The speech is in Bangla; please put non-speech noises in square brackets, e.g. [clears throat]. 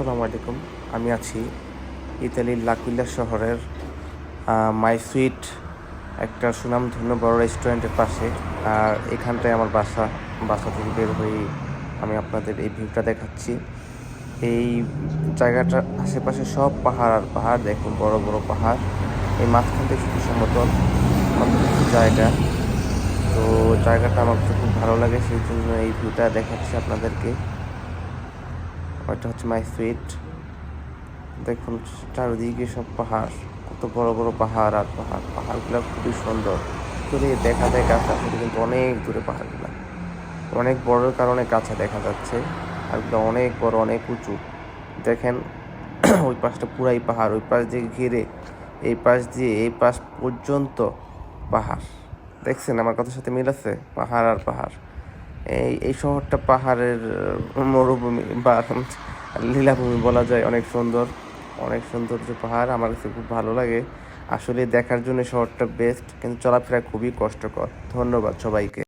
আসসালামু আলাইকুম। আমি আছি ইতালির লাকুইলা শহরের মাই সুইট একটা সুনামধন্য বড় রেস্টুরেন্টের পাশে। আর এখানটায় আমার বাসা বাসা থেকে বের হয়ে আমি আপনাদের এই ভিউটা দেখাচ্ছি। এই জায়গাটার আশেপাশে সব পাহাড় আর পাহাড়, দেখুন বড় বড় পাহাড়। এই মাঝখান থেকে শুধু সমতল জায়গা। তো জায়গাটা আমার খুব ভালো লাগে, সেই জন্য এই ভিউটা দেখাচ্ছি আপনাদেরকে। ওইটা হচ্ছে মাই সুইট দেখুন, চারিদিকে সব পাহাড়, কত বড় বড় পাহাড় আর পাহাড়। পাহাড়গুলো খুবই সুন্দর। দূরে দেখা যায় কাছে আসলে কিন্তু অনেক দূরে পাহাড়গুলো। অনেক বড় কারণে কাছে দেখা যাচ্ছে পাহাড়গুলো অনেক বড়, অনেক উঁচু। দেখেন, [clears throat] ওই পাশটা পুরাই পাহাড়, ওই পাশ দিয়ে ঘিরে, এই পাশ দিয়ে, এই পাশ পর্যন্ত পাহাড়। দেখছেন আমার কথার সাথে মিল আছে? পাহাড় আর পাহাড়। এই এই শহরটা পাহাড়ের মরুভূমি বা লীলাভূমি বলা যায়, অনেক সুন্দর অনেক সুন্দর যে পাহাড়। আমার কাছে খুব ভালো লাগে। আসলে দেখার জন্য শহরটা বেস্ট কিন্তু চলাফেরা খুবই কষ্টকর। ধন্যবাদ সবাইকে।